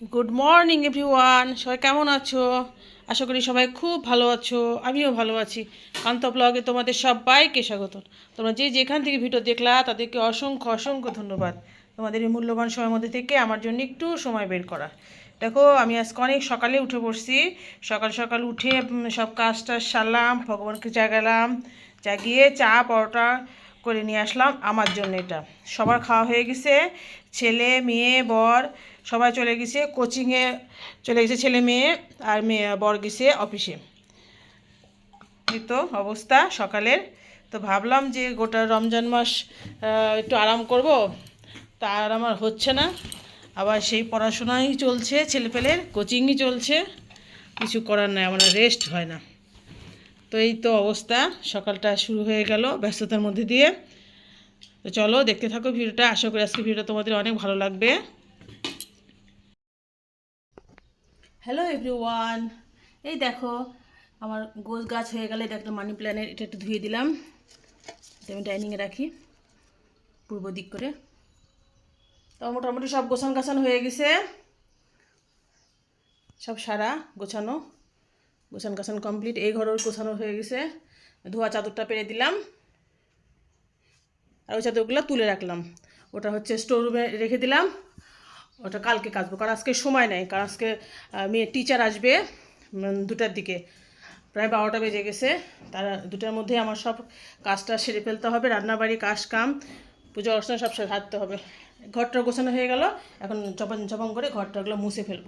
Good morning everyone সবাই কেমন আছো? আশা করি সবাই খুব ভালো আছো। আমিও ভালো আছি। কান্ত ব্লগে তোমাদের সবাইকে স্বাগত তোমরা যে যেখান থেকে ভিডিও দেখলা, তাদেরকে অসংখ্য অসংখ্য ধন্যবাদ। তোমাদের এই মূল্যবান সময়ের মধ্যে থেকে আমার জন্য একটু সময় বের করা। দেখো, আমি আজকে অনেক সকালে উঠে পড়ছি। সকাল সকাল উঠে সব কাজটা সারলাম, ভগবানকে জাগালাম, জাগিয়ে চা, পরোটা করে নিয়ে আসলাম। আমার জন্য এটা। সবার খাওয়া হয়ে গেছে। ছেলে, মেয়ে, বর, সবাই চলে গেছে কোচিংয়ে চলে গেছে ছেলে, মেয়ে আর মেয়ে, বর গেছে অফিসে এই তো অবস্থা সকালের। তো ভাবলাম যে গোটা রমজান মাস একটু আরাম করব। তা আর আমার হচ্ছে না। আবার সেই পড়াশোনাই চলছে, ছেলেপেলের কোচিংই চলছে। কিছু করার নাই, আমার রেস্ট হয় না। তো এই তো অবস্থা, সকালটা শুরু হয়ে গেল ব্যস্ততার মধ্যে দিয়ে। তো চলো দেখতে থাকো ভিডিওটা। আশা করি আজকে ভিডিওটা তোমাদের অনেক ভালো লাগবে। হ্যালো এভরিওয়ান এই দেখো, আমার গোছ গাছ হয়ে গেলে। এটা একটা মানি প্ল্যানের এটা একটু ধুয়ে দিলাম। আমি ডাইনিংয়ে রাখি, পূর্ব দিক করে। তো মোটামুটি সব গোছান গাছান হয়ে গেছে। সব সারা, গোছানো। গোছান গাছান কমপ্লিট এই ঘরের গোছানো হয়ে গেছে। ধোয়া চাদরটা পেরে দিলাম। আর ওই চাদরগুলো তুলে রাখলাম। ওটা হচ্ছে স্টোর রুমে রেখে দিলাম। ওটা কালকে কাচবো, কারণ আজকে সময় নেই, কারণ আজকে মেয়ে টিচার আসবে দুটার দিকে। প্রায় বারোটা বেজে গেছে, তারা দুটার মধ্যে আমার সব কাজটা সেরে ফেলতে হবে, রান্নাবাড়ি কাজ কাম পুজো অর্চনা সব সারতে হবে। ঘরটা গোছানো হয়ে গেল, এখন চপান চপান করে ঘরটাগুলো মুছে ফেলব।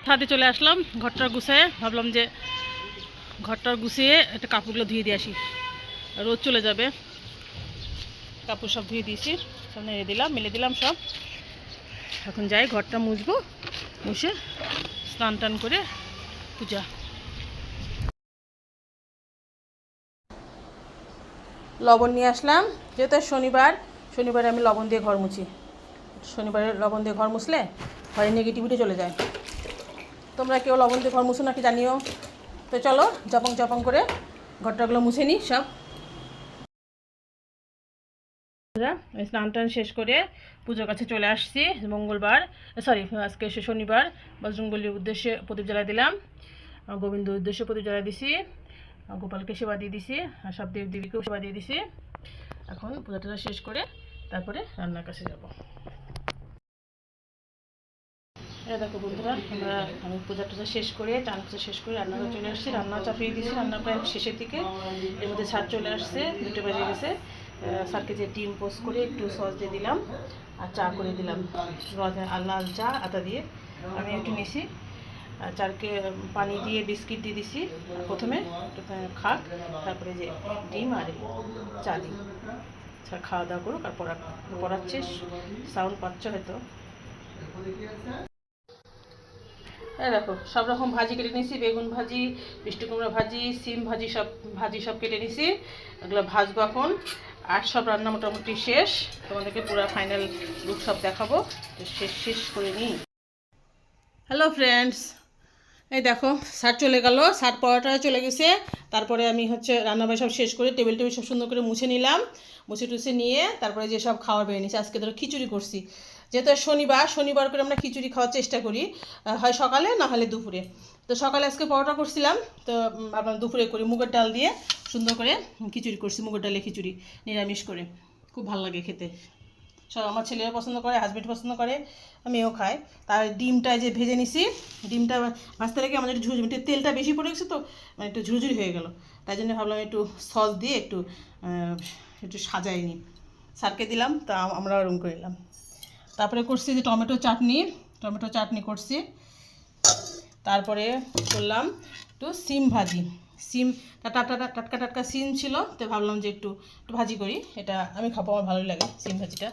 ছাদে চলে আসলাম, ঘরটা গুছায় ভাবলাম যে ঘরটা গুছিয়ে একটা কাপড়গুলো ধুয়ে দিয়ে আসি। রোদ চলে যাবে। কাপড় সব ধুয়ে দিয়েছি, সব নেড়ে দিলাম, মেলে দিলাম সব। এখন যাই, ঘরটা মুছবো, মুছে স্নান টান করে পূজা। লবণ নিয়ে আসলাম, যেহেতু শনিবার, শনিবারে আমি লবণ দিয়ে ঘর মুছি। শনিবারে লবণ দিয়ে ঘর মুছলে ঘরে নেগেটিভিটি চলে যায়। তোমরা কেউ লবণ দিয়ে ঘর মুছো নাকি জানিও? তো চলো জপং জপং করে ঘরটাগুলো মুছে নিই সব। স্নান টান শেষ করে পুজোর কাছে চলে আসছি মঙ্গলবার সরি আজকে এসে শনিবার বজরঙ্গলির উদ্দেশ্যে প্রদীপ জ্বালা দিলাম গোবিন্দ উদ্দেশ্যে প্রদীপ জ্বালা দিছি গোপালকে সেবা দিয়ে দিছি, আর সব দেব দেবীকেও সেবা দিয়ে দিছি। এখন পূজাটা শেষ করে তারপরে রান্নার কাছে যাব। এই দেখো বন্ধুরা, আমরা আমি পূজা টুজা শেষ করে, চান পূজা শেষ করে রান্নাঘর চলে আসছি, রান্না চাপিয়ে দিয়েছি, রান্না প্রায় শেষের দিকে, এর মধ্যে ছাদ চলে আসছে, দুটো বেজে গেছে। যে ডিম পোস্ট করে একটু সস দিয়ে দিলাম আর চা করে দিলাম। লাল চা আটা দিয়ে আমি একটু নিছি। আর চারকে পানি দিয়ে বিস্কিট দিয়ে দিছি। প্রথমে খাক, তারপরে যে ডিম আর চা দিই। স্যার খাওয়া দাওয়া করুক আর পড়া পড়াচ্ছে সাউন্ড পাচ্ছ হয়তো? হ্যাঁ দেখো, সব রকম ভাজি কেটে নিয়েছি বেগুন ভাজি, মিষ্টি কুমড়া ভাজি, সিম ভাজি, সব ভাজি সব কেটে নিয়েছি এগুলো ভাজবো এখন। আর সব রান্না মোটামুটি শেষ। তোমাদেরকে পুরো ফাইনাল লুক সব দেখাবো। তো শেষ শেষ করে নিই। হ্যালো ফ্রেন্ডস এই দেখো শার্ট চলে গেল শার্ট পরোটা চলে গেছে। তারপরে আমি হচ্ছে রান্নাবাড়ি সব শেষ করে টেবিল টেবিল সব সুন্দর করে মুছে নিলাম। মুছে টুছে নিয়ে তারপরে যে সব খাবার বেরিয়ে নিয়েছি, আজকে ধরো খিচুড়ি করছি। যেহেতু শনিবার শনিবার করে আমরা খিচুড়ি খাওয়ার চেষ্টা করি। হয় সকালে, না হলে দুপুরে। তো সকালে আজকে পরোটা করছিলাম, তো আপনার দুপুরে করি মুগের ডাল দিয়ে সুন্দর করে খিচুড়ি করছি, মুগের ডালে খিচুড়ি, নিরামিষ করে। খুব ভালো লাগে খেতে। আমার ছেলেও পছন্দ করে হাজব্যান্ড পছন্দ করে, আমিও খাই। তার ডিমটা যে ভেজে নিছি, ডিমটা ভাজতে রেখে আমাদের ঝুরঝুরি একটু তেলটা বেশি পড়ে গেছে তো মানে একটু ঝুরঝুরি হয়ে গেল। তাই জন্য ভাবলাম একটু সস দিয়ে একটু একটু সাজাই নিই স্যারকে দিলাম, তা আমরা ওরম করে নিলাম। তারপরে করছি যে টমেটো চাটনি টমেটো চাটনি করছি। তারপরে করলাম একটু সিম ভাজি। সিম টাটকা টাটকা টাটকা সিম ছিল, তো ভাবলাম যে একটু একটু ভাজি করি। এটা আমি খাব, আমার ভালোই লাগে সিম ভাজিটা।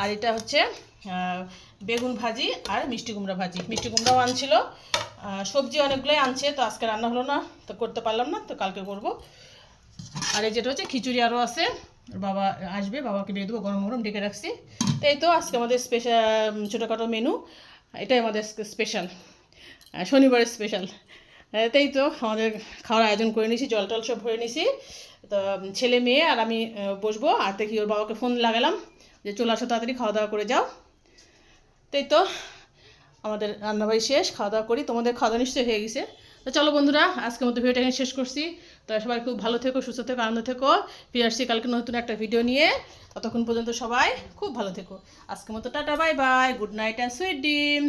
আর এটা হচ্ছে বেগুন ভাজি আর মিষ্টি কুমড়া ভাজি। মিষ্টি কুমড়াও আনছিল সবজি অনেকগুলোই আনছে, তো আজকে রান্না হলো না, তো করতে পারলাম না, তো কালকে করব। আর এই যেটা হচ্ছে, খিচুড়ি আরও আছে, বাবা আসবে, বাবাকে দিয়ে দেবো, গরম গরম ডেকে রাখছি। তো এই তো আজকে আমাদের স্পেশাল ছোটোখাটো মেনু এটাই আমাদের স্পেশাল শনিবারের স্পেশাল তাই তো আমাদের খাওয়ার আয়োজন করে নিয়েছি জল টল সব ভরে নিয়েছি তো ছেলে মেয়ে আর আমি বসবো। আর দেখি ওর বাবাকে ফোন লাগালাম যে চলে আসো তাড়াতাড়ি, খাওয়া দাওয়া করে যাও। তাই তো আমাদের রান্নাবাড়ি শেষ, খাওয়া দাওয়া করি। তোমাদের খাওয়া দাওয়া নিশ্চয়ই হয়ে গেছে। তো চলো বন্ধুরা, আজকের মতো ভিডিওটা এখানে শেষ করছি। তো সবাই খুব ভালো থেকো, সুস্থ থেকো, আনন্দ থেকো। ফিরে আসছি কালকে নতুন একটা ভিডিও নিয়ে। ততক্ষণ পর্যন্ত সবাই খুব ভালো থেকো। আজকের মতো tata, bye bye, good night and sweet dream